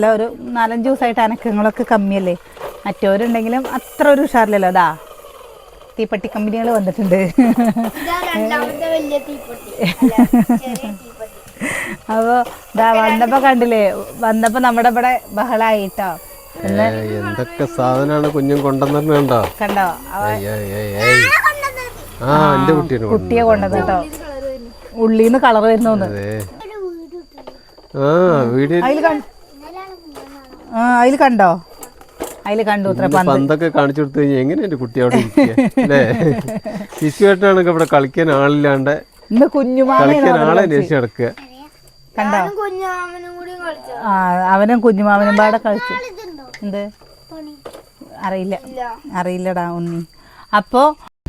അല്ല ഒരു നാലഞ്ച് ദിവസമായിട്ട് അനക്കങ്ങളൊക്കെ കമ്മിയല്ലേ? മറ്റവരുണ്ടെങ്കിലും അത്ര ഒരു ഉഷാറില്ലല്ലോ. അതാ തീപ്പെട്ടി കമ്പനികൾ വന്നിട്ടുണ്ട്. അപ്പോൾ ഇതാ വന്നപ്പോ കണ്ടില്ലേ? വന്നപ്പോ നമ്മുടെ ഇവിടെ ബഹളായിട്ടോ? എന്തൊക്കെ സാധനമാണ് കുഞ്ഞും കൊണ്ടുവന്നിട്ടുണ്ടോ കണ്ടോ? ആ എന്റെ. കുട്ടിയെ കൊണ്ടത് കേട്ടോ. ഉള്ളിന്ന് കളർ വരുന്നോന്ന്. അതെ. ആ വീഡിയോ ആ അതിൽ കണ്ടോ? അതിൽ കണ്ടു ഇത്ര പന്തൊക്കെ കാണിച്ചു കൊടുത്തു കഴിഞ്ഞാൽ എങ്ങനെ എന്റെ കുട്ടി അവിടെ അല്ലേ? ശിശുവേട്ടനാണെങ്കിൽ ഇവിടെ കളിക്കാൻ ആളില്ലാണ്ട് കളിക്കാൻ ആളെ അന്വേഷിച്ച് നടക്കുക. കണ്ടോ? ആ അവനും കുഞ്ഞുമാമനും പാടെ കളിച്ചു. എന്ത്? പണി. അറിയില്ല. ഇല്ല. അറിയില്ലടാ ഉണ്ണി. അപ്പോ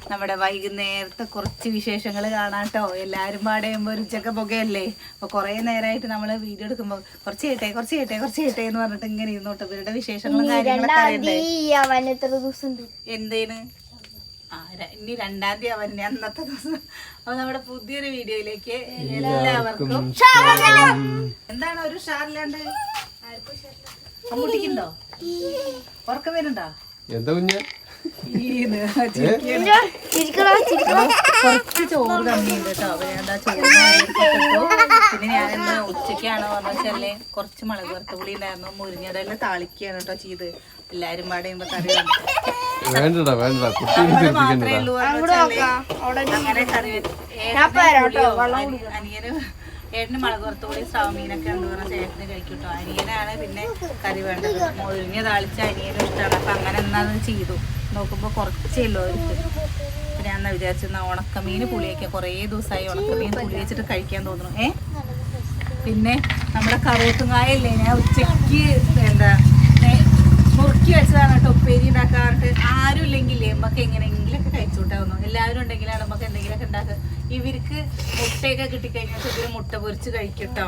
നമ്മുടെ വൈകുന്നേരത്തെ കുറച്ച് വിശേഷങ്ങൾ കാണാട്ടോ. എല്ലാവരും പാടെയുമ്പോൾ ഒരു ഉച്ചക്ക പുകയല്ലേ? അപ്പൊ കുറെ നേരമായിട്ട് നമ്മൾ വീഡിയോ എടുക്കുമ്പോൾ കുറച്ച് കേട്ടെ കുറച്ച് കേട്ടെ കുറച്ച് കേട്ടെ എന്ന് പറഞ്ഞിട്ട് ഇങ്ങനെ ഇരുന്നോട്ടെ. ഇവരുടെ വിശേഷങ്ങളും കാര്യങ്ങളൊക്കെ എന്തേന്? ഇനി രണ്ടാം തീയതി അവൻ അന്നത്തെ ദിവസം. അപ്പൊ നമ്മുടെ പുതിയൊരു വീഡിയോയിലേക്ക് എല്ലാവർക്കും എന്താണ് ഒരു ഷാറില്ലാണ്ട് അമ്മൂട്ടിക്കുണ്ടോ ഉറക്കം വരുന്നുണ്ടോ? എന്താ കുഞ്ഞ? കുറച്ച് ചോറ് കമ്മിയുണ്ട് കേട്ടോ. അപ്പൊ ഞാൻ എന്താ ചോറ് പിന്നെ ഞാൻ എന്താ ഉച്ചക്കാണോ പറഞ്ഞ വെച്ചാൽ കുറച്ച് മുളക് വറുത്ത പുളി ഉണ്ടായിരുന്നു. മുരിഞ്ഞതെല്ലാം താളിക്കുകയാണ് കേട്ടോ ചെയ്ത്. എല്ലാരും പാടെ ചെയ്യുമ്പോ കറി വേണ്ടടാ വേണ്ടടാ. കുട്ടി മാത്രമേ ഉള്ളൂ അങ്ങനെ കറി അനിയന് ഏട്ടന് മുളക് വറുത്തുകൂടി സ്രാവമീനൊക്കെ ഉണ്ട് പറഞ്ഞാൽ ചേട്ടന് കഴിക്കും കേട്ടോ. അനിയനാണ് പിന്നെ കറി വേണ്ടത്. മുരിഞ്ഞ താളിച്ച അനിയനും ഇഷ്ടമാണ് അപ്പൊ അങ്ങനെ എന്നാന്ന് ചെയ്തു. നോക്കുമ്പോ കുറച്ചേ ഉള്ളൂ അവർക്ക്. ഞാൻ എന്നാ വിചാരിച്ചു എന്നാ ഉണക്കമീൻ പുളിയൊക്കെ കുറേ ദിവസമായി ഉണക്കമീൻ പുളി വെച്ചിട്ട് കഴിക്കാൻ തോന്നുന്നു. ഏ? പിന്നെ നമ്മുടെ കറുവത്തുങ്ങായല്ലേ? ഞാൻ ഉച്ചയ്ക്ക് എന്താ മുറുക്കി വെച്ചതാണ് കേട്ടോ. ഉപ്പേരി ഉണ്ടാക്കാറുണ്ട് ആരും ഇല്ലെങ്കിൽ നമുക്ക് എങ്ങനെയെങ്കിലൊക്കെ കഴിച്ചുകൂട്ടാവുന്നു. എല്ലാവരും ഉണ്ടെങ്കിലാണ് നമുക്ക് എന്തെങ്കിലുമൊക്കെ ഉണ്ടാക്കുക. ഇവർക്ക് മുട്ടയൊക്കെ കിട്ടിക്കഴിഞ്ഞാൽ ഇവർ മുട്ട പൊരിച്ച് കഴിക്കട്ടോ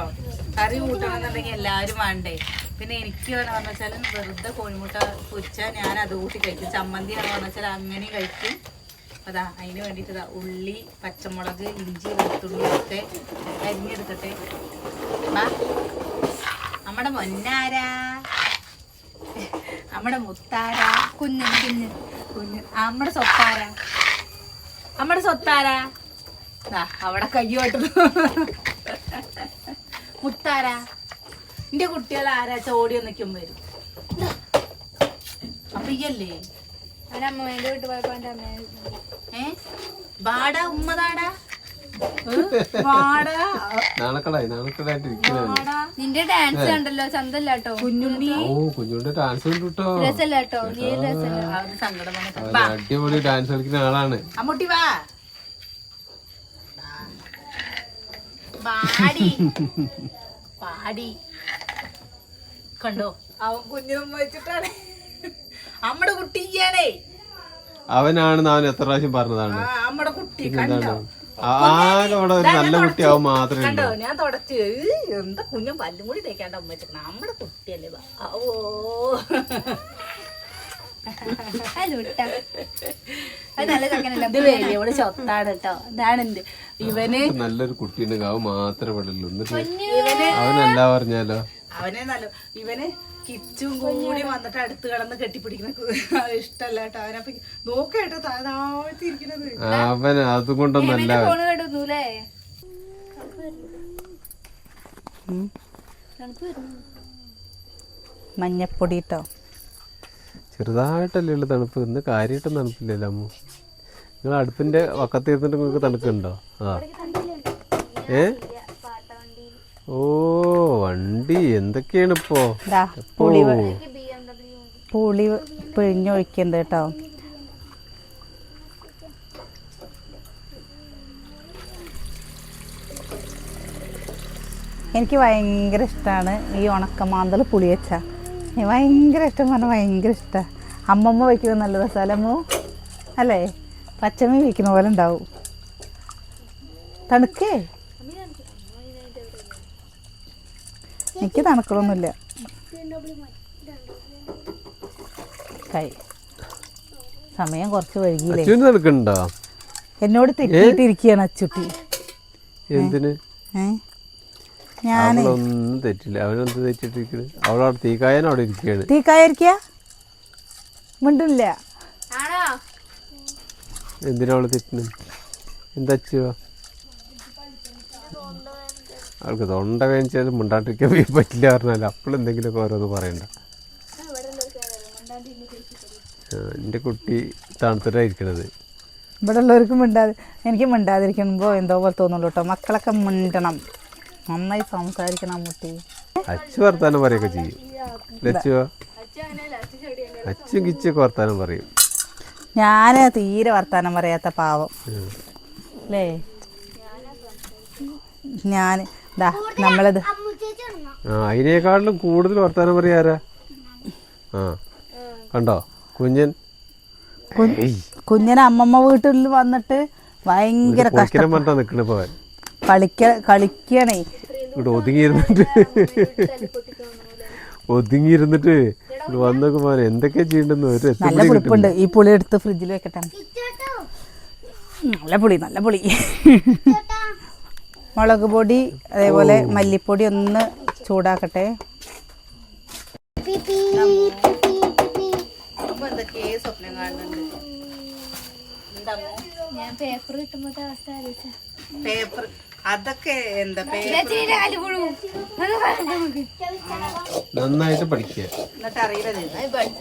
കറി കൂട്ടണമെന്നുണ്ടെങ്കിൽ എല്ലാവരും വേണ്ടേ. പിന്നെ എനിക്ക് വേണമെന്ന് വെച്ചാൽ വെറുതെ കോഴിമുട്ട പൊരിച്ചാൽ ഞാൻ അത് കൂട്ടി കഴിക്കും. ചമ്മന്തി ആണെന്ന് വെച്ചാൽ അങ്ങനെ കഴിക്കും. അതാ അതിന് വേണ്ടിയിട്ട് ഇതാ ഉള്ളി പച്ചമുളക് ഇഞ്ചി വെളുത്തുള്ളി ഒക്കെ അരിഞ്ഞെടുക്കട്ടെ. നമ്മുടെ മൊന്നാരാ നമ്മുടെ മുത്താര? കുഞ്ഞ് കുഞ്ഞ് കുഞ്ഞ്. നമ്മുടെ സ്വത്താര? നമ്മുടെ സ്വത്താര? അവിടെ കയ്യോട്ടു മുത്താര? എന്റെ കുട്ടികൾ ആരാ? ചോടി നിൽക്കും വരും. അപ്പൊ ഇയല്ലേ അവൻ അമ്മേന്റെ വീട്ടിൽ പോയപ്പോ ഏ? ബാടാ ഉമ്മതാടാ നാണക്കടായി നാണക്കടായിട്ട് നിന്റെ ഡാൻസ് കണ്ടല്ലോ ചന്തല്ല കേട്ടോ കുഞ്ഞുണ്ണി ഓ കുഞ്ഞുണ്ട് ഡാൻസ് ഉണ്ട് കേട്ടോ നീ രസല്ല അടിപൊളി ഡാൻസ് കളിക്കുന്ന ആളാണ്. അമ്മൂട്ടി വാ. പാടി പാടി കണ്ടോ? അവൻ കുഞ്ഞിനും വെച്ചിട്ടാണ്. അമ്മടെ കുട്ടിയാണേ അവനാണെന്ന് അവൻ എത്ര പ്രാവശ്യം പറഞ്ഞതാണ്. ആ അമ്മടെ കുട്ടി കണ്ടോ? ആകെ അവിടെ ഒരു നല്ല കുട്ടിയാവും മാത്രമേ കണ്ടോ ഞാൻ തുടച്ച്. എന്താ കുഞ്ഞൻ പല്ലും കൂടി തേക്കാണ്ട് അമ്മ വെച്ചിട്ട് നമ്മുടെ കുട്ടിയല്ലേ വാ. ഓ. ചൊത്താണ് കേട്ടോ. ഇതാണ് ഇവന് നല്ലൊരു കുട്ടീനെ കാവ് മാത്രമേ ഇവിടെ ഉള്ളൂ. എന്നിട്ട് പറഞ്ഞാലോ? അവനെ നല്ല ഇവന് കിച്ചും കൂടി വന്നിട്ട് അടുത്ത് കിടന്ന് കെട്ടിപ്പിടിക്കുന്ന ഇഷ്ടല്ല കേട്ടോ. അവനപ്പൊ നോക്കേട്ടോ താഴ്ത്തിരിക്കുന്നത് അവൻ അതുകൊണ്ടൊന്നല്ല അവൻ ഫോണ് കേട്ടൊന്നുല്ലേ മഞ്ഞപ്പൊടി കേട്ടോ ചെറുതായിട്ടല്ലേ ഉള്ളു തണുപ്പ്. ഇന്ന് കാര്യമായിട്ടും തണുപ്പില്ലല്ലോ അമ്മു. നിങ്ങൾ അടുപ്പിന്റെ വക്കത്തിരുന്നിട്ട് നിങ്ങൾക്ക് തണുക്കുണ്ടോ ആ. ഏ? ഓ വണ്ടി എന്തൊക്കെയാണ് ഇപ്പോ? പുളി പുളി പിഴിഞ്ഞൊഴിക്കുന്നത് കേട്ടോ. എനിക്ക് ഭയങ്കര ഇഷ്ടമാണ് ഈ ഉണക്കമാന്തൽ പുളി വെച്ച. ഭയങ്കര ഇഷ്ടം പറഞ്ഞാൽ ഭയങ്കര ഇഷ്ടമാണ് അമ്മമ്മ വയ്ക്കുന്നത് നല്ല രസമല്ലേ അമ്മു? അല്ലേ? പച്ചമീൻ വയ്ക്കുന്ന പോലെ ഉണ്ടാവും. തണുക്കേ? എനിക്ക് തണുക്കണമൊന്നുമില്ല കൈ. സമയം കുറച്ച് വൈകിയില്ലേ? എന്നോട് തെറ്റിയിട്ടിരിക്കുകയാണ് അച്ചുട്ടി. എന്തിന്? ഞാൻ ഒന്നും തെറ്റില്ല. അവനെന്ത് തെറ്റിട്ടിരിക്കണ് അവളവിടെ തീക്കായൻ അവിടെ ഇരിക്കുകയാണ്. തീക്കായിരിക്ക മിണ്ടില്ല. ആണോ? എന്തിനാ അവൾ തെറ്റിന് എന്താ അച്ചുവാ അവൾക്ക് തൊണ്ട വേണിച്ചാലും മുണ്ടാണ്ടിരിക്കാൻ പറ്റില്ല പറഞ്ഞാൽ അപ്പോൾ എന്തെങ്കിലുമൊക്കെ ഓരോന്ന് പറയണ്ട. എന്റെ കുട്ടി തണുത്തിട്ടായിരിക്കണത്. ഇവിടെ ഉള്ളവർക്ക് മിണ്ടാതെ എനിക്ക് മിണ്ടാതിരിക്കുമ്പോൾ എന്തോ പോലെ തോന്നുള്ളൂ കേട്ടോ മക്കളൊക്കെ മിണ്ടണം. നന്നായി സംസാരിക്കണം കുട്ടി. അച്ചു വർത്താനം പറയൊക്കെ ചെയ്യും. ലച്ചുവാ അച്ചും? കിച്ചൊക്കെ വർത്താനം പറയും. ഞാൻ തീരെ വർത്താനം പറയാത്ത പാവം. അല്ലേ ഞാൻ ദാ നമ്മളിത്. അമ്മു ചേച്ചി ഇടണോ ആ അതിനേക്കാളും കൂടുതൽ വർത്താനം പറയാരാ ആ കണ്ടോ? കുഞ്ഞൻ. കുഞ്ഞൻ അമ്മമ്മ വീട്ടിൽ വന്നിട്ട് ഭയങ്കര കഷ്ട പൊളിക്കരം പറഞ്ഞാ പോവാൻ കളിക്ക കളിക്കണേ. ഇവിടെ ഒതുങ്ങിയിരുന്നിട്ട്. ഒതുങ്ങിയിരുന്നിട്ട് വന്നൊക്കെ പോകാൻ എന്തൊക്കെ ചെയ്യണ്ടെന്ന് ഒരു നല്ല പുളിപ്പുണ്ട്. ഈ പുളി എടുത്ത് ഫ്രിഡ്ജിൽ വെക്കട്ടെ. നല്ല പുളി നല്ല പുളി. മുളക് പൊടി അതേപോലെ മല്ലിപ്പൊടി ഒന്ന് ചൂടാക്കട്ടെ. പേപ്പർ അതൊക്കെ എന്താ പേപ്പർ നന്നായിട്ട് പഠിക്കുക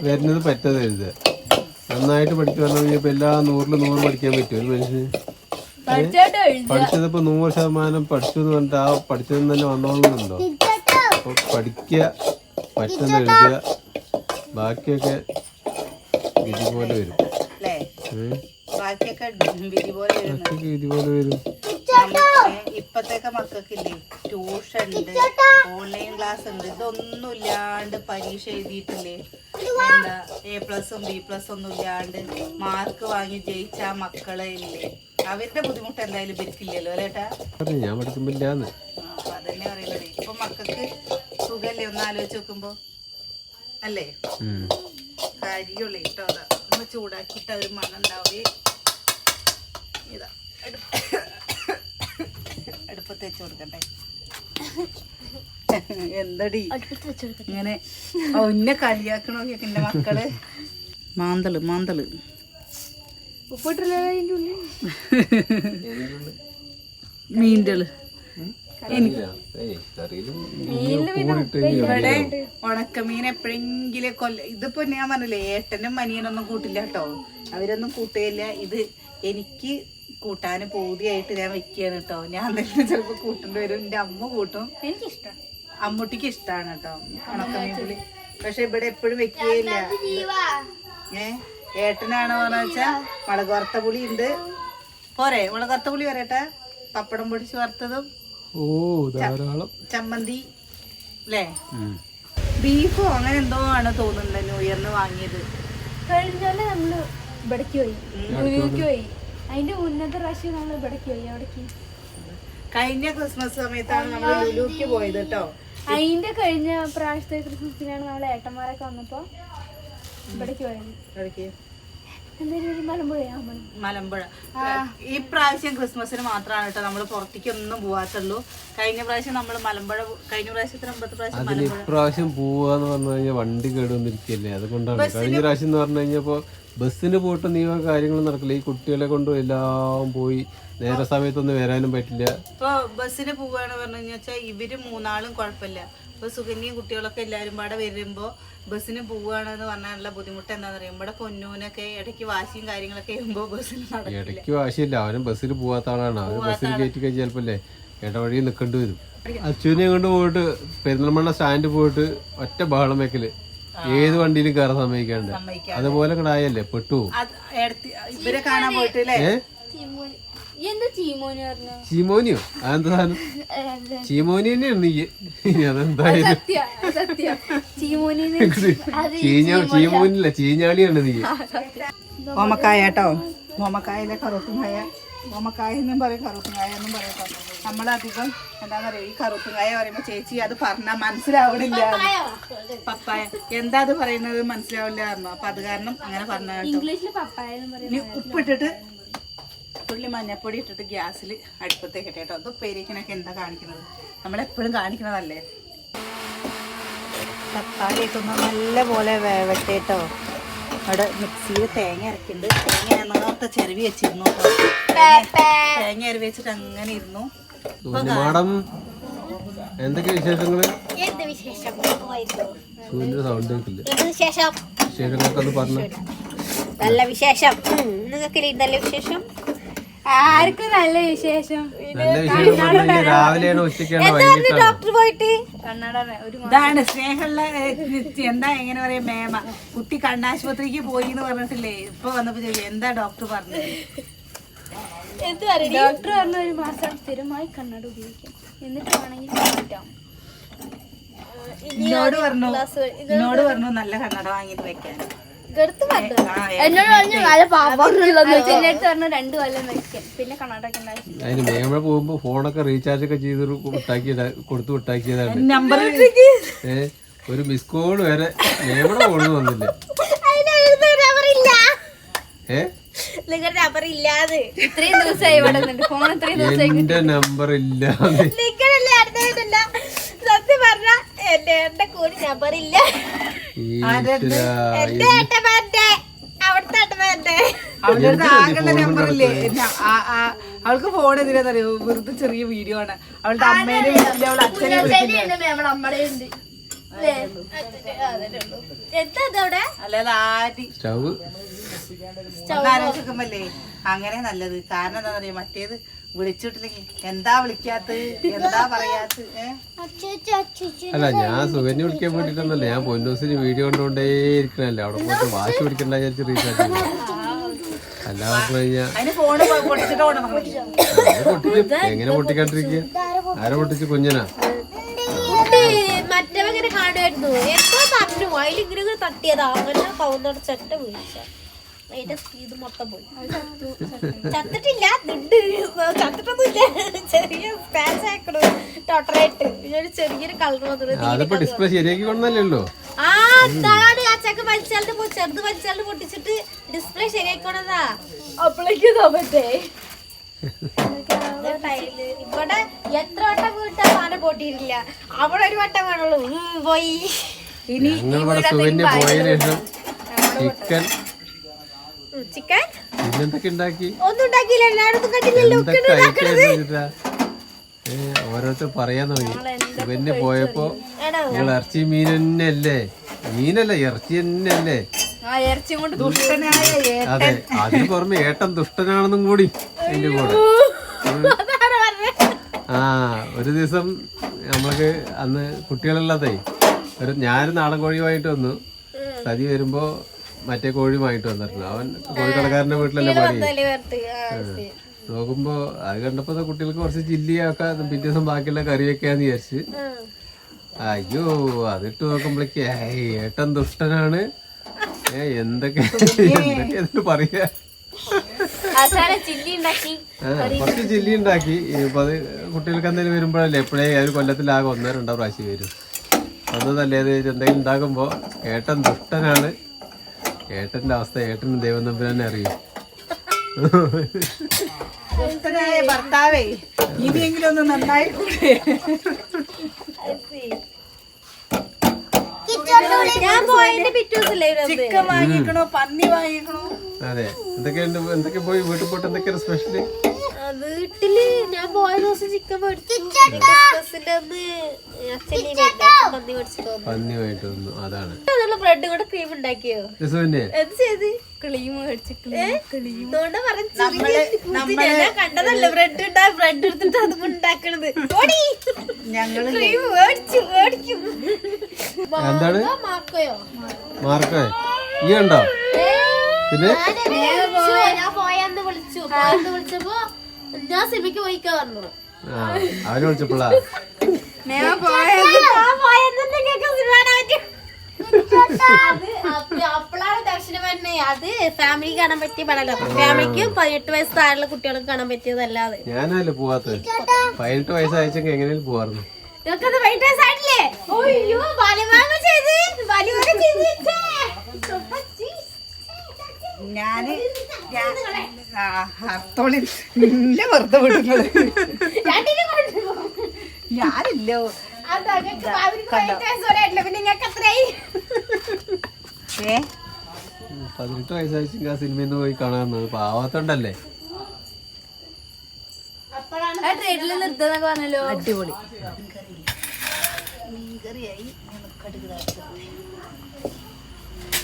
വരുന്നത് പറ്റത് എഴുതുക. നന്നായിട്ട് പഠിക്കുക പറഞ്ഞാൽ ഇപ്പൊ എല്ലാ നൂറിൽ നൂറ് പഠിക്കാൻ പറ്റും ഒരു മനുഷ്യന്? പഠിച്ചത് ഇപ്പൊ നൂറ് ശതമാനം പഠിച്ചു എന്ന് പറഞ്ഞിട്ട് ആ പഠിച്ചതിൽ തന്നെ വന്നോളുന്നുണ്ടോ? അപ്പൊ പഠിക്കുക പറ്റുന്ന എഴുതുക ബാക്കിയൊക്കെ വിധി പോലെ വരും. ബാക്കിയൊക്കെ വിധി പോലെ വരും. ഇപ്പത്തേക്ക് മക്കൾക്കില്ലേ ട്യൂഷൻ ഉണ്ട് ഓൺലൈൻ ക്ലാസ് ഉണ്ട് ഇതൊന്നും ഇല്ലാണ്ട് പരീക്ഷ എഴുതിയിട്ടില്ലേ? എന്താ എ പ്ലസും ബി പ്ലസും ഒന്നും ഇല്ലാണ്ട് മാർക്ക് വാങ്ങി ജയിച്ച മക്കളെ ഇല്ലേ? അവരുടെ ബുദ്ധിമുട്ട് എന്തായാലും ഇവർക്കില്ലല്ലോ അല്ലേട്ടാ ഞാൻ അപ്പൊ അതന്നെ പറയുന്നത് ഇപ്പൊ മക്കൾക്ക് സുഖല്ലേ? ഒന്ന് ആലോചിച്ച് നോക്കുമ്പോ. അല്ലേ. കരിയുള്ളൂ കേട്ടോ അതാ. ഒന്ന് ചൂടാക്കിയിട്ട് അവർ മണം ഉണ്ടാവുകയും ഇതാ അടുപ്പത്ത് വെച്ച് കൊടുക്കട്ടെ. എന്തടി? ഇങ്ങനെ. ഒന്നെ കളിയാക്കണോക്കെ എന്റെ മക്കൾ. മാന്തൾ മാന്തൾ. കൂടിയിട്ട് ഇവിടെ ഉണക്കമീൻ എപ്പോഴെങ്കിലും കൊല്ല ഇതിപ്പോ ഞാൻ പറഞ്ഞില്ലേ ഏട്ടനും മനിയനൊന്നും കൂട്ടില്ല കേട്ടോ. അവരൊന്നും കൂട്ടുകയില്ല. ഇത് എനിക്ക് കൂട്ടാന് പൂതിയായിട്ട് ഞാൻ വെക്കുകയാണ് കേട്ടോ ഞാൻ തന്നെ ചിലപ്പോ കൂട്ടേണ്ടി വരും. എന്റെ അമ്മ കൂട്ടും. എനിക്കിഷ്ടം. അമ്മൂട്ടിക്ക് ഇഷ്ടമാണ് കേട്ടോ ഉണക്കമീൻ പുളി പക്ഷെ ഇവിടെ എപ്പോഴും വെക്കുകയില്ല ഏഹ് ഏ? ഏട്ടനാണോ എന്ന് വെച്ചാ മുളക് വറുത്ത പുളി ഉണ്ട്. പോരെ മുളക് വറുത്ത പുളി വരട്ടെ പപ്പടം പൊടിച്ച് വറുത്തതും. ഓ ധാരാളം. ചമ്മന്തി. അല്ലേ. ബീഫോ അങ്ങനെ എന്തോ ആണ് തോന്നുന്നത് ന്യൂ ഇയറിന് വാങ്ങിയത്. കഴിഞ്ഞാൽ നമ്മൾ ഇവിടേക്ക് പോയി. പോയി. അതിന്റെ മുന്നത്തെ പ്രാവശ്യം നമ്മൾ ഇവിടേക്ക് പോയി അവിടേക്ക് കഴിഞ്ഞ ക്രിസ്മസ് സമയത്താണ് നമ്മൾ ലുലുക്ക് പോയത് കേട്ടോ. അതിന്റെ കഴിഞ്ഞ പ്രാവശ്യത്തെ ക്രിസ്മസിനാണ് നമ്മൾ ഏട്ടന്മാരൊക്കെ വന്നപ്പോ ഇവിടേക്ക് പോയത്. മലമ്പുഴ. ഈ പ്രാവശ്യം ക്രിസ്മസിന് മാത്രമാണ് കേട്ടോ നമ്മൾ പുറത്തേക്ക് ഒന്നും പോവാത്തുള്ളൂ. കഴിഞ്ഞ പ്രാവശ്യം നമ്മൾ മലമ്പുഴ കഴിഞ്ഞ പ്രാവശ്യത്തിന് മുമ്പത്തെ പ്രാവശ്യം അതിന് ഇപ്രാവശ്യം പോവാന്ന് പറഞ്ഞു കഴിഞ്ഞാൽ വണ്ടി കേടുവന്നിരിക്കല്ലേ? അതുകൊണ്ടാണ് കഴിഞ്ഞ പ്രാവശ്യം എന്ന് പറഞ്ഞു കഴിഞ്ഞപ്പോ ബസ്സിന് പോയിട്ട് നീ കാര്യങ്ങൾ നടക്കില്ല. ഈ കുട്ടികളെ കൊണ്ടും എല്ലാം പോയി നേരെ സമയത്തൊന്നും വരാനും പറ്റില്ല. ഇപ്പൊ ബസ്സിന് പോവാണ് പറഞ്ഞു കഴിഞ്ഞാൽ ഇവർ മൂന്നാളും കുഴപ്പമില്ല. ഇപ്പൊ സുകന്യയും കുട്ടികളൊക്കെ എല്ലാരും പാടെ വരുമ്പോ ബസ്സിന് പോവാണെന്ന് പറഞ്ഞാലുള്ള ബുദ്ധിമുട്ട് എന്താണെന്ന് അറിയാം ഇവിടെ പൊന്നൂനൊക്കെ ഇടയ്ക്ക് വാശിയും കാര്യങ്ങളൊക്കെ വരുമ്പോ ബസ്സിന് നടക്കില്ല. ഇടയ്ക്ക് വാശിയില്ല. അവനും ബസ്സിൽ പോവാത്ത ആളാണ്. അവന് ബസ്സിൽ കയറ്റി കഴിഞ്ഞാൽ ചിലപ്പല്ലേ ഇടവഴി നിൽക്കേണ്ടി വരും. അച്ഛനെ കൊണ്ട് പോയിട്ട് പെരിന്തൽമണ്ണ സ്റ്റാൻഡ് പോയിട്ട് ഒറ്റ ബഹളം വെക്കൽ. ഏത് വണ്ടിയിലും കയറാൻ സമ്മതിക്കാണ്ട്. അതുപോലെ കടായല്ലേ പെട്ടു. ഇവരെ കാണാൻ പോയിട്ട് അല്ലേ ഏ എന്താ ചീമോന് പറഞ്ഞു ചീമോനിയോ? അതെന്താ സാധനം? ചീമോനി തന്നെയാണ് നീ അതെന്തായാലും. സത്യ സത്യ. ചീമോനി ചീഞ്ഞ ചീമോനില്ല ചീഞ്ഞാളിയാണ് നീ. ഓമക്കായ കേട്ടോ. ഓമക്കായയിലെ കറുത്തുങ്കായ ഓമക്കായ എന്നും പറയും കറുത്തുങ്കായ എന്നും പറയും. നമ്മളധികം എന്താന്ന് പറയുക ഈ കറുത്തുങ്കായ പറയുമ്പോ ചേച്ചി അത് പറഞ്ഞാൽ മനസ്സിലാവണില്ല. പപ്പായ. എന്താ അത് പറയുന്നത് മനസ്സിലാവില്ല പറഞ്ഞു അപ്പൊ അത് കാരണം അങ്ങനെ പറഞ്ഞു കേട്ടോ. ഇംഗ്ലീഷിൽ പപ്പായ എന്ന് പറയും ഇനി ഉപ്പിട്ടിട്ട് തുള്ളി മഞ്ഞപ്പൊടി ഇട്ടിട്ട് ഗ്യാസിൽ അടുപ്പത്തേക്ക് ഇട്ടെ കേട്ടോ. അത് ഉപ്പേരിക്കണൊക്കെ എന്താ കാണിക്കുന്നത് നമ്മളെപ്പോഴും കാണിക്കുന്നതല്ലേ തക്കാളി ഇട്ടൊന്ന് നല്ല പോലെ വേവട്ടെ കേട്ടോ. അവിടെ മിക്സിയിൽ തേങ്ങ ഇറക്കിണ്ട് തേങ്ങ നേരത്തെ ചെരുവി വെച്ചിരുന്നു തേങ്ങ അരവി വെച്ചിട്ട് അങ്ങനെ ഇരുന്നു. മാഡം എന്തൊക്കെ വിശേഷങ്ങൾ? എന്ത് വിശേഷം? സൂര്യന്റെ സൗണ്ട് കേൾക്കില്ല? വിശേഷങ്ങളൊക്കെ ഒന്ന് പറഞ്ഞു. നല്ല വിശേഷം. നിങ്ങൾക്ക് നല്ല വിശേഷം? ആർക്കും നല്ല വിശേഷം. നല്ല വിശേഷം. രാവിലെയാണ് ഉച്ചയ്ക്കാണ് ഡോക്ടർ പോയിട്ട്? ഇതാണ് സ്നേഹമുള്ള എന്താ എങ്ങനെ പറയാ മേമ. കുട്ടി കണ്ണാശുപത്രിക്ക് പോയി എന്ന് പറഞ്ഞിട്ടില്ലേ? ഇപ്പൊ വന്നപ്പോ ചോദിച്ചു എന്താ ഡോക്ടർ പറഞ്ഞത്? ഡോക്ടർ പറഞ്ഞ ഒരു മാസം സ്ഥിരമായി കണ്ണട ഉപയോഗിക്കാം. എന്നിട്ട് വേണമെങ്കിൽ മാറ്റാം. എന്നോട് പറഞ്ഞു ഇന്നോട് പറഞ്ഞു നല്ല കണ്ണട വാങ്ങിട്ട് വെക്കാൻ. എന്നോട് പറഞ്ഞു നല്ല അടുത്ത് പറഞ്ഞു രണ്ടു കൊല്ലം വെക്കാൻ പിന്നെ കണ്ണാടൊക്കെ അതിന് മേമ പോകുമ്പോ ഫോണൊക്കെ റീചാർജ് ഒക്കെ ചെയ്ത് വിട്ടാക്കിയതാ കൊടുത്തു വിട്ടാക്കിയതാണ്. നമ്പർ ഏ ഒരു മിസ് കോൾ വരെ മേമയുടെ ഫോണിൽ വന്നില്ല. ഏ? നിങ്ങളുടെ നമ്പർ ഇല്ലാതെ ഇത്രയും ദിവസമായി ഇവിടെ നിന്നിട്ട് ഫോൺ ഇത്രയും ദിവസം എന്റെ നമ്പർ ഇല്ല നിങ്ങളല്ലേ അടുത്തല്ല സത്യം പറഞ്ഞ എന്റെ എന്റെ കൂടി നമ്പർ ഇല്ല. ഈശ്വരാ, എന്റെ ഏട്ടന്മാരുടെ അവിടുത്തെ ഏട്ടന്മാരുടെ. അവളുടെ അടുത്ത് ആകെയുള്ള നമ്പർ ഇല്ലേ? ആ- ആ- അവൾക്ക് ഫോൺ എന്തിനാന്നറിയോ വെറുതെ ചെറിയ വീഡിയോ ആണ്. അവളുടെ അമ്മേനെ വിളിക്കില്ല അവളുടെ അച്ഛനെ വിളിക്കില്ല അങ്ങനെ നല്ലത്. കാരണം എന്താ പറയാ മറ്റേത് വിളിച്ചിട്ടില്ലെങ്കിൽ എന്താ വിളിക്കാത്ത എന്താ പറയാത്ത അല്ല ഞാൻ സുകന്യ വിളിക്കാൻ വേണ്ടിട്ടൊന്നല്ല ഞാൻ പൊന്നൂസിന് വീഡിയോ കണ്ടുകൊണ്ടേ ഇരിക്കണല്ലേ അവിടെ പോയിട്ട് വാശി പിടിക്കണ്ട വിചാരിച്ച് റീചാർജ് അല്ല പറഞ്ഞു കഴിഞ്ഞാ അതിന് ഫോണ് പൊട്ടിച്ചിട്ട് ഓടണം അത് എങ്ങനെ പൊട്ടിക്കാണ്ടിരിക്കുക ആരെ പൊട്ടിച്ച് കുഞ്ഞനാ? മറ്റവങ്ങനെ കാണുമായിരുന്നു. എന്തോ പറഞ്ഞു. അതിലിങ്ങനെ തട്ടിയതാ. അങ്ങനെ കൗന്നടച്ചട്ട വീഴ്ച. അതിന്റെ ഇത് മൊത്തം പോയി. ചത്തിട്ടില്ല ദുണ്ട് ചത്തിട്ടൊന്നുമില്ല. ചെറിയ സ്ക്രാച്ച് ആക്കണു. ടോട്ടറായിട്ട് ഒരു ചെറിയൊരു കളർ വന്നിട്ട് ഡിസ്പ്ലേ ശരിയാക്കി കൊണ്ടല്ലോ ആ അതാണ് ആ ചക്ക വലിച്ചാലിട്ട് പോ- ചെറുത് വലിച്ചാലിട്ട് പൊട്ടിച്ചിട്ട് ഡിസ്പ്ലേ ശരിയാക്കണതാ അപ്പോഴേക്കും തോന്നട്ടെ ഇവിടെ എത്ര വട്ടം വീട്ടാ സാധനം പൊട്ടിയിട്ടില്ല. അവിടെ ഒരു വട്ടം വേണുള്ളൂ പോയി. ഇനി ഇവിടെ പോയതിനു ശേഷം ചിക്കൻ ചിക്കൻ? പിന്നെന്തൊക്കെ ഉണ്ടാക്കി? ഒന്നും ഉണ്ടാക്കിയില്ല എല്ലായിടത്തും കണ്ടില്ലല്ലോ എന്തൊക്കെ ഐറ്റം ഓരോരുത്തർ പറയാൻ തുടങ്ങി. പിന്നെ പോയപ്പോ നിങ്ങൾ ഇറച്ചി മീൻ തന്നെ അല്ലേ മീനല്ല ഇറച്ചി തന്നെ അല്ലേ അതെ അതിന് പുറമെ ഏട്ടൻ ദുഷ്ടനാണെന്നും കൂടി എന്റെ കൂടെ. ആ ഒരു ദിവസം നമ്മൾക്ക് അന്ന് കുട്ടികളല്ലാതെ ഒരു ഞാനൊരു നാടൻ കോഴിയുമായിട്ട് വന്നു. സതി വരുമ്പോ മറ്റേ കോഴിയുമായിട്ട് വന്നിരുന്നു അവൻ കോഴിക്കടക്കാരന്റെ വീട്ടിലല്ലേ പണി. നോക്കുമ്പോ അത് കണ്ടപ്പോ കുട്ടികൾക്ക് കുറച്ച് ചില്ലിയൊക്കെ പിറ്റേ ദിവസം ബാക്കിയുള്ള കറി വെക്കാന്ന് വിചാരിച്ച് അയ്യോ അതിട്ട് നോക്കുമ്പോഴേക്ക് ഏട്ടൻ ദുഷ്ടനാണ്. ഏ എന്തൊക്കെ എന്തൊക്കെ എന്നിട്ട് പറയാ? കുറച്ച് ചില്ലി ഉണ്ടാക്കി ഇപ്പൊ അത് കുട്ടികൾക്ക് എന്തെങ്കിലും വരുമ്പോഴല്ലേ എപ്പോഴേ ഒരു കൊല്ലത്തിലാകെ ഒന്നോ രണ്ടോ പ്രാവശ്യം വരും. ഒന്ന് തല്ലേത് എന്തെങ്കിലും ഉണ്ടാക്കുമ്പോ ഏട്ടൻ ദുഷ്ടനാണ്. ഏട്ടന്റെ അവസ്ഥ ഏട്ടനും ദൈവം തന്നെ അറിയും. ഭർത്താവേ? ഇനിയെങ്കിലും ഒന്ന് നന്നായി ചിക്കൻ വാങ്ങിക്കണോ പന്നി വാങ്ങിക്കണോ? അതെ. എന്തൊക്കെയുണ്ട് എന്തൊക്കെ പോയി വീട്ടിൽ പോയിട്ട് എന്തൊക്കെയാണ് സ്പെഷ്യൽ വീട്ടിൽ ഞാൻ പോയ ദിവസം ചിക്കൻ മേടിച്ചു. പന്നി വന്നു. വന്നു അതാണ്. ബ്രെഡ് കൂടെ ക്രീം ഉണ്ടാക്കിയോ? എന്ത് ചെയ്ത്? ക്രീം മേടിച്ചു കണ്ടതല്ലേ ബ്രെഡ് ഉണ്ടാ ബ്രെഡ് എടുത്തിട്ട് അത് ഉണ്ടാക്കണത്. ഓടി! ഞങ്ങൾ ക്രീം മേടിച്ചു മേടിക്കും. എന്താണ്? മാർക്കോ മാർക്ക്? ഈ ഉണ്ടോ പിന്നെ? ഞാൻ പോയാന്ന് വിളിച്ചു. പോയാന്ന് വിളിച്ചപ്പോ ഞാൻ സിനിമയ്ക്ക് പോയിക്കാ പറഞ്ഞു അവനെ വിളിച്ചപ്പോളാ. ഞാൻ പോയെന്നെ കേൾക്കാൻ സിനിമ കാണാൻ അത് അപ്പ- അപ്പളാണ് ദർശനം വരുന്നത് അത് ഫാമിലി കാണാൻ പറ്റിയ പടമല്ല ഫാമിലിക്ക് പതിനെട്ട് വയസ്സ് താഴെയുള്ള കുട്ടികൾക്ക് കാണാൻ പറ്റിയതല്ലാതെ. ഞാനല്ലേ പോവാത്തത് പതിനെട്ട് വയസ്സായച്ചെങ്കിൽ എങ്ങനെയും പോവാറുന്നു നിങ്ങൾക്കത് പതിനെട്ട് വയസ്സായിട്ടില്ലേ? അയ്യോ ബാലിമാമ ചെയ്ത്. ബാല്യമാങ്ങ ചെയ്ത്. ഞാൻ അത്തോളി നിന്നെ വെറുതെ വിടുന്നത്. ഞാനില്ലോ? ഏ? പതിനെട്ട് വയസ്സായിട്ട് ആ സിനിമയിൽ നിന്ന് പോയി കാണാറുണ്ട് പാവത്തോണ്ടല്ലേ? അടിപൊളി.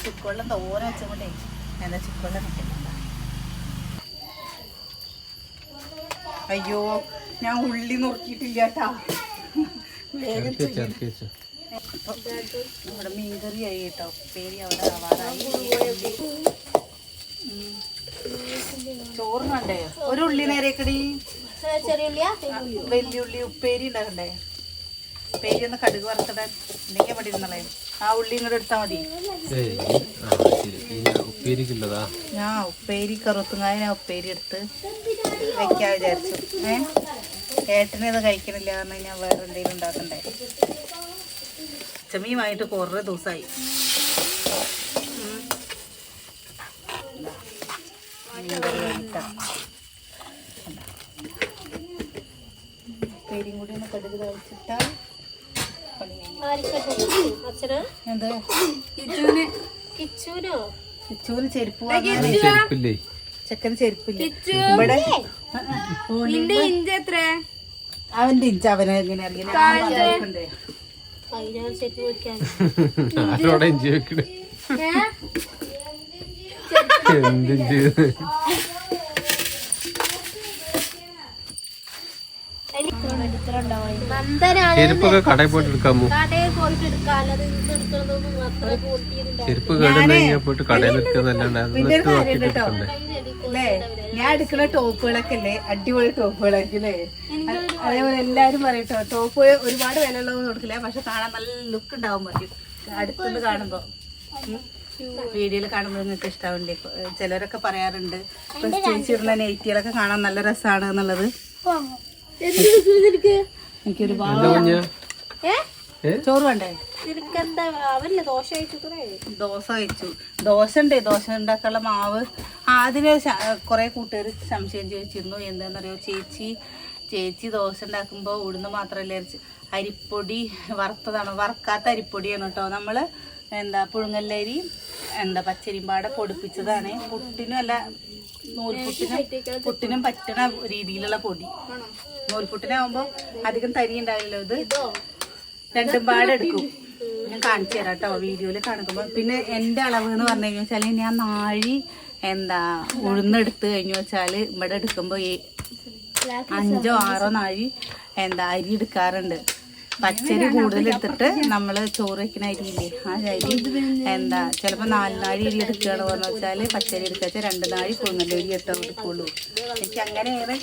ചുക്കൊള്ളം തോന വെച്ചോണ്ടേ എന്താ ചുക്കൊള്ളം അയ്യോ ഞാൻ ഉള്ളി നുറുക്കിയിട്ടില്ല കേട്ടാ. വേഗം വെച്ചോ നമ്മുടെ മീൻകറിയായി കേട്ടോ. ഉപ്പേരി അവിടെ ആവാറായി. ചോറ് കണ്ടേ ഒരു ഉള്ളി നേരേക്കടി? വെല്ലുള്ളി ഉപ്പേരി ഉണ്ടാക്കണ്ടേ? ഉപ്പേരി ഒന്ന് കടുക് വറുത്തിടാൻ. ഉണ്ടെങ്കിൽ അവിടെ ഇരുന്നളേ. ആ ഉള്ളി ഇങ്ങോട്ട് എടുത്താൽ മതി. ആ ഉപ്പേരിക്കുള്ളതാ. ഞാൻ ഉപ്പേരി കറുത്തുങ്ങായ ഞാൻ ഉപ്പേരി എടുത്ത് വെക്കാൻ വിചാരിച്ചു. ഏ? ഏട്ടനത് കഴിക്കണില്ല പറഞ്ഞാൽ ഞാൻ വേറെ എന്തെങ്കിലും ഉണ്ടാക്കണ്ടേ? ചെമ്മീമായിട്ട് കുറേ ദിവസമായി. ഉപ്പേരിയും കൂടി ഒന്ന് കടുക് തളിച്ചിട്ടാൽ പണി കഴിഞ്ഞു. കിച്ചുവിനോ? ചൂര് ചെരുപ്പ് ചെരുപ്പില്ലേ? ചെക്കന് ചെരുപ്പില്ല? ഇവിടെ അവന്റെ ഇഞ്ച അവനെ. ആരോടെ ഇഞ്ചി. വെക്കണേ. എന്തും ചെയ്ത് നന്ദനാണ് ചെരുപ്പൊക്കെ കടയിൽ പോയിട്ട് എടുക്കാമോ? ചെരുപ്പ് കേടുന്ന കഴിഞ്ഞാൽ പോയിട്ട് കടയിൽ കേട്ടോ. ഞാൻ എടുക്കുന്ന ടോപ്പുകളൊക്കെ അല്ലേ അടിപൊളി ടോപ്പുകളൊക്കെ അല്ലേ അതേപോലെ എല്ലാരും പറയട്ടോ ടോപ്പ് ഒരുപാട് വില ഉള്ളതൊന്നും കൊടുക്കില്ല. പക്ഷെ കാണാൻ നല്ല ലുക്ക് ഉണ്ടാവും മതി അടുത്തുനിന്ന് കാണുമ്പോ. വീഡിയോയിൽ കാണുമ്പോൾ നിങ്ങൾക്ക് ഇഷ്ടാവില്ലേ ചിലരൊക്കെ പറയാറുണ്ട്. ചേച്ചിയുള്ള നെയ്റ്റികളൊക്കെ കാണാൻ നല്ല രസമാണ് എന്നുള്ളത്. നിനക്ക്? എനിക്ക് ഒരുപാട് എന്താ കുഞ്ഞ? ഏ? ഏ? ചോറ് വേണ്ടേ? ദോശ കഴിച്ചു ദോശ ഉണ്ടേ. ദോശ ഉണ്ടാക്കാനുള്ള മാവ്. ആദ്യം അതിന് കുറെ കൂട്ടുകാർ സംശയം ചോദിച്ചിരുന്നു. എന്താണെന്നറിയോ ചേച്ചി ചേച്ചി ദോശ ഉണ്ടാക്കുമ്പോൾ ഉഴുന്ന് മാത്രമല്ല അരിപ്പൊടി വറുത്തതാണ്. വറുക്കാത്ത അരിപ്പൊടിയാണ് കേട്ടോ. നമ്മൾ എന്താ പുഴുങ്ങല്ലരി എന്താ പച്ചരിമ്പാടെ പൊടിപ്പിച്ചതാണ്. പുട്ടിനും അല്ല നൂൽപുട്ടിനും പുട്ടിനും പറ്റണ രീതിയിലുള്ള പൊടി. നൂൽപുട്ടിനാവുമ്പോ അധികം തരി ഉണ്ടാവില്ലല്ലോ ഇത്? രണ്ടും പാടെടുക്കും ഞാൻ കാണിച്ചു തരാം കേട്ടോ വീഡിയോയിൽ കാണുമ്പോൾ പിന്നെ എന്റെ അളവ് എന്ന് പറഞ്ഞു കഴിഞ്ഞാൽ ഞാൻ നാഴി എന്താ ഉഴുന്നെടുത്ത് കഴിഞ്ഞു വെച്ചാൽ ഇവിടെ എടുക്കുമ്പോൾ ഈ അഞ്ചോ ആറോ നാഴി എന്താ അരി എടുക്കാറുണ്ട്. പച്ചരി കൂടുതൽ എടുത്തിട്ട് നമ്മൾ ചോറ് വെക്കുന്ന അരിയില്ലേ ആ അരി. എന്താ ചിലപ്പോൾ നാല് നാഴി അരി എടുക്കുകയാണ് പറഞ്ഞു വെച്ചാൽ പച്ചരി എടുക്കുക രണ്ട് നാഴി കുങ്ങല്ലരി ഇട്ടോ എടുക്കുള്ളൂ. എനിക്ക് അങ്ങനെയാണ്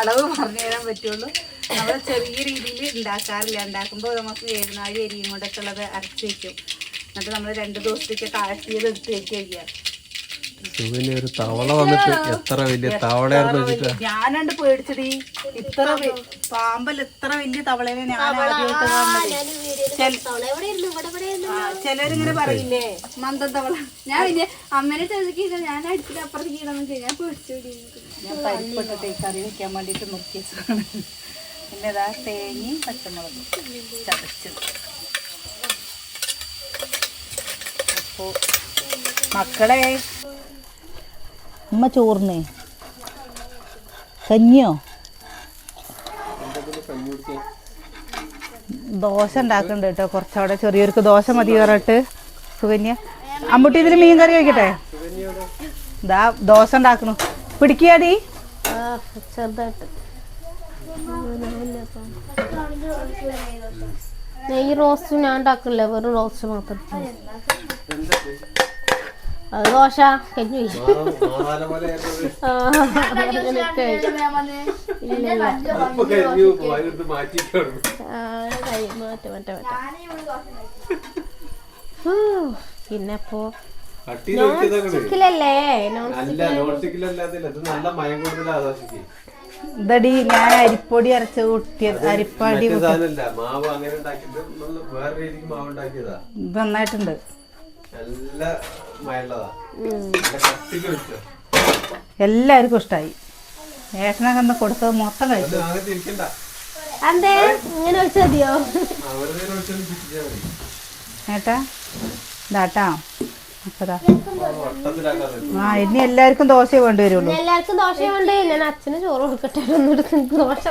അളവ് പറഞ്ഞു തരാൻ പറ്റുള്ളൂ. നമ്മൾ ചെറിയ രീതിയിൽ ഉണ്ടാക്കാറില്ല. ഉണ്ടാക്കുമ്പോൾ നമുക്ക് ഏഴ് നാഴി അരിയും കൊണ്ടൊക്കെ ഉള്ളത് അരച്ച് വെക്കും. എന്നിട്ട് നമ്മൾ രണ്ട് ദിവസത്തേക്ക് കാഴ്ചയിൽ എടുത്ത് വെക്കുക സുഖന് ഒരു തവള വന്നിട്ട് എത്ര വലിയ തവളയായിരുന്നു വെച്ചിട്ടാ. ഞാനാണ്ട് പേടിച്ചത് ഇത്ര വെ- പാമ്പൽ ഇത്ര വലിയ തവളേനെ ഞാൻ ആദ്യമായിട്ട് കാണുന്നത് ചിലരിങ്ങനെ പറയില്ലേ? മന്ദം തവള. ഞാൻ പിന്നെ അമ്മേനെ ചോദിക്കില്ല ഞാൻ അടുത്തിട്ട് അപ്പുറത്ത് കീഴെന്ന് ഞാൻ പേടിച്ചു ഞാൻ പരിപ്പിട്ടിട്ട് കറി വെക്കാൻ വേണ്ടിയിട്ട് നോക്കി വെച്ചതാണ്. പിന്നെ ഇതാ തേങ്ങയും പച്ചമുളകും ചതച്ചത്. അപ്പോ മക്കളെ ഉമ്മ ചോറിന് കഞ്ഞിയോ? ദോശ ഉണ്ടാക്കുന്നുണ്ട് കേട്ടോ. കുറച്ചവിടെ ചെറിയൊരു ദോശ മതി പറഞ്ഞിട്ട്. സുകന്യ. അമ്പുട്ടി ഇതിന് മീൻ കറി വയ്ക്കട്ടെ ദാ ദോശ ഉണ്ടാക്കണു പിടിക്കാടി ചെറുതായിട്ട് നെയ്യ് റോസ്റ്റ് ഞാൻ ഉണ്ടാക്കില്ല. വെറും റോസ്റ്റ് മാത്രം. അത് ദോശ കഞ്ഞി. ആ, അങ്ങനെയൊക്കെ ഇല്ല ആ, കൈ മാറ്റ മാറ്റ മാറ്റ. ഹൂ, പിന്നെ ഇപ്പോ ചിക്കലല്ലേ നോൺ അല്ല നോൺ സ്റ്റിക്കിലല്ലാതില്ല ഇത് നല്ല മയം കൂടുതലാ ദോശക്ക് ഇതടി ഞാൻ അരിപ്പൊടി അരച്ച കുട്ടിയത് അരിപ്പൊടി നന്നായിട്ടുണ്ട്. നല്ല എല്ലാവർക്കും ഇഷ്ടമായി ഏട്ടനൊക്കെ ഒന്ന് കൊടുത്തത് മൊത്തം കഴിച്ചു. അന്തേ ഇങ്ങനെ വെച്ചാൽ മതിയോ? ഏട്ടാ ഇതാട്ടാ ആ ഇനി എല്ലാവർക്കും ദോശ വേണ്ടി വരുള്ളൂ. എല്ലാവർക്കും വേണ്ടി ഞാൻ അച്ഛന് ചോറ് കൊടുക്കട്ടെ. ദോശ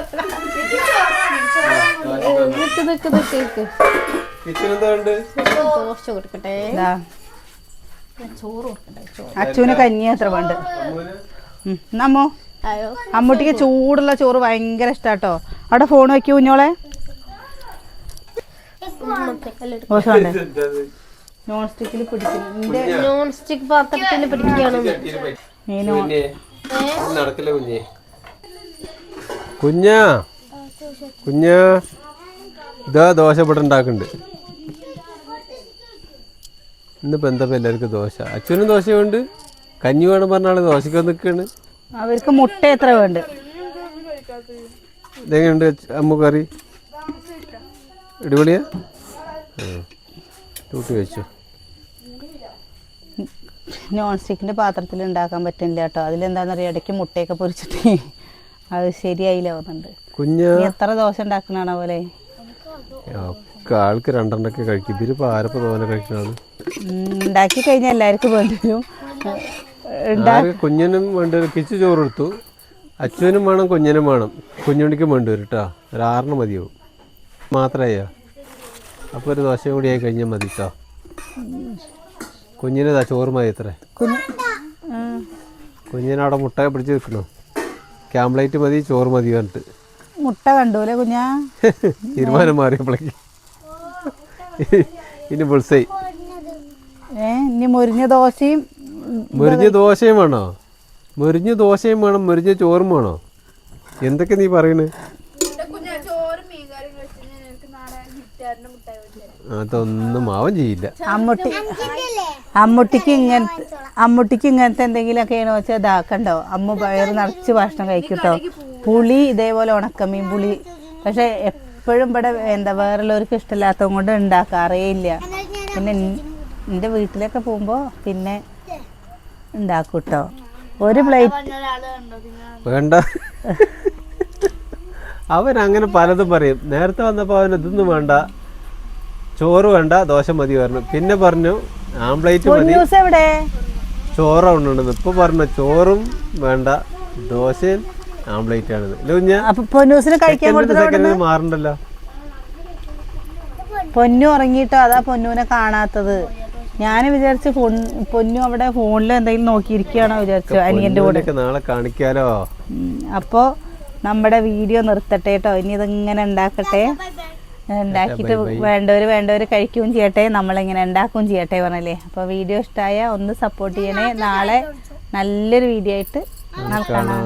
ദോശ കൊടുക്കട്ടെ ഇതാ ചോറ് കൊടുക്കട്ടെ ചോറ് അച്ചുവിന് കഞ്ഞി പണ്ട് വേണ്ട നമ്മോ അമ്മൂട്ടിക്ക് ചൂടുള്ള ചോറ് ഭയങ്കര ഇഷ്ടാട്ടോ. അവിടെ ഫോൺ വെക്കൂ കുഞ്ഞോളെ. നോൺ സ്റ്റിക്കിൽ പിടിക്കും. നിന്റെ നോൺ സ്റ്റിക് പാത്രത്തിൽ പിടിക്കുകയാണ് കുഞ്ഞാ. കുഞ്ഞാ. ഇതാ ദോശ ഇവിടെ ഉണ്ടാക്കുന്നുണ്ട്. ഇന്നിപ്പോ എന്താ എല്ലാവർക്കും ദോശ? അച്ഛനും ദോശയുണ്ട് കഞ്ഞി വേണം പറഞ്ഞാൽ ദോശക്ക് നിൽക്കാണ് അവർക്ക് മുട്ട എത്ര വേണ്ട? ഇതെങ്ങനെയുണ്ട് അമ്മ കറി? അടിപൊളിയാ. കൂട്ടി വെച്ചു. നോൺ സ്റ്റിക്കിന്റെ പാത്രത്തിൽ ഉണ്ടാക്കാൻ പറ്റില്ല കേട്ടോ. അതിലെന്താണെന്ന് അറിയാം ഇടയ്ക്ക് മുട്ടയൊക്കെ പൊരിച്ചിട്ട് അത് ശരിയായില്ല തോന്നുന്നുണ്ട്. കുഞ്ഞ് എത്ര ദോശ ഉണ്ടാക്കണാണോ പോലെ? ആൾക്ക് രണ്ടെണ്ണൊക്കെ കഴിക്കും. ഇതിലിപ്പോ ആരപ്പോ തോനെ കഴിക്കണാണ് ഉണ്ടാക്കി കഴിഞ്ഞാൽ എല്ലാവർക്കും വേണ്ടി വരും. ആർക്ക് കുഞ്ഞിനും വേണ്ടി വരും. കിച്ചു ചോറ് എടുത്തു അച്ഛനും വേണം കുഞ്ഞിനും വേണം. കുഞ്ഞുണിക്കും വേണ്ടി വരും കേട്ടോ ഒരു ആറിന് മതിയാവും. മാത്രമേ. അപ്പോൾ ഒരു ദോശയും കൂടി ആയി കഴിഞ്ഞാൽ മതി കേട്ടോ കുഞ്ഞിന് ചോറ് മതി അത്ര. കുഞ്ഞിനവിടെ മുട്ട പിടിച്ച് നിൽക്കണോ ക്യാംപ്ലേറ്റ് മതി ചോറ് മതി പറഞ്ഞിട്ട്. മുട്ട കണ്ടൂലെ കുഞ്ഞാ? തീരുമാനം മാറിയപ്പോഴേക്ക്. ഇനി ബുൾസൈ ഏ ഇനി മുരിഞ്ഞ ദോശയും മുരിഞ്ഞ ദോശയും വേണോ? മുരിഞ്ഞ ദോശയും വേണം മുരിഞ്ഞ ചോറും വേണോ? എന്തൊക്കെ നീ പറയണ്? കുഞ്ഞാ ചോറ് മീൻകറി കഴിച്ചു എനിക്ക് നാളെ ഹിറ്റാറിന്റെ മുട്ടായി വെച്ചു അതൊന്നും ആവും ചെയ്യില്ല. അമ്മുട്ടി അമ്മുട്ടിക്ക് ഇങ്ങനത്തെ അമ്മുട്ടിക്ക് ഇങ്ങനത്തെ എന്തെങ്കിലുമൊക്കെയാണോ വെച്ചാൽ ഇതാക്കണ്ടോ? അമ്മ വയറ് നിറച്ച് ഭക്ഷണം കഴിക്കട്ടോ. പുളി ഇതേപോലെ ഉണക്കമീൻ പുളി. പക്ഷെ എപ്പോഴും ഇവിടെ എന്താ വേറുള്ളവർക്ക് ഇഷ്ടമില്ലാത്തത് കൊണ്ട് ഉണ്ടാക്കാറേ ഇല്ല. പിന്നെ എന്റെ വീട്ടിലൊക്കെ പോകുമ്പോൾ പിന്നെ ഉണ്ടാക്കും കേട്ടോ ഒരു പ്ലേറ്റ് വേണ്ട അവൻ അങ്ങനെ പലതും പറയും. നേരത്തെ വന്നപ്പോൾ അവൻ ഇതൊന്നും വേണ്ട. ചോറ് വേണ്ട ദോശ മതി പറഞ്ഞു. പിന്നെ പറഞ്ഞു ആംപ്ലേറ്റ് മതി. ചോറ് ഉണ്ടെന്ന് ഇപ്പൊ പറഞ്ഞു ചോറും വേണ്ട ദോശയും ആംപ്ലേറ്റ് ആണ് ഇല്ല കുഞ്ഞ അപ്പൊ പൊന്നൂസിന് കഴിക്കാൻ കൊടുത്തത് സെക്കൻഡിൽ മാറണ്ടല്ലോ. പൊന്നു ഉറങ്ങിയിട്ടോ? അതാ പൊന്നുവിനെ കാണാത്തത്. ഞാൻ വിചാരിച്ചു പൊന്നു അവിടെ ഫോണിൽ എന്തെങ്കിലും നോക്കിയിരിക്കുകയാണോ വിചാരിച്ചു അനിയന്റെ കൂടെ. നാളെ കാണിക്കാലോ? അപ്പോ നമ്മുടെ വീഡിയോ നിർത്തട്ടെ കേട്ടോ ഇനി ഇതിങ്ങനെ ഉണ്ടാക്കട്ടെ. ഉണ്ടാക്കിയിട്ട് വേണ്ടവർ വേണ്ടവർ കഴിക്കുകയും ചെയ്യട്ടെ. നമ്മളിങ്ങനെ ഉണ്ടാക്കുകയും ചെയ്യട്ടെ പറഞ്ഞല്ലേ. അപ്പോൾ വീഡിയോ ഇഷ്ടമായ ഒന്ന് സപ്പോർട്ട് ചെയ്യണേ. നാളെ നല്ലൊരു വീഡിയോ ആയിട്ട് കാണാ.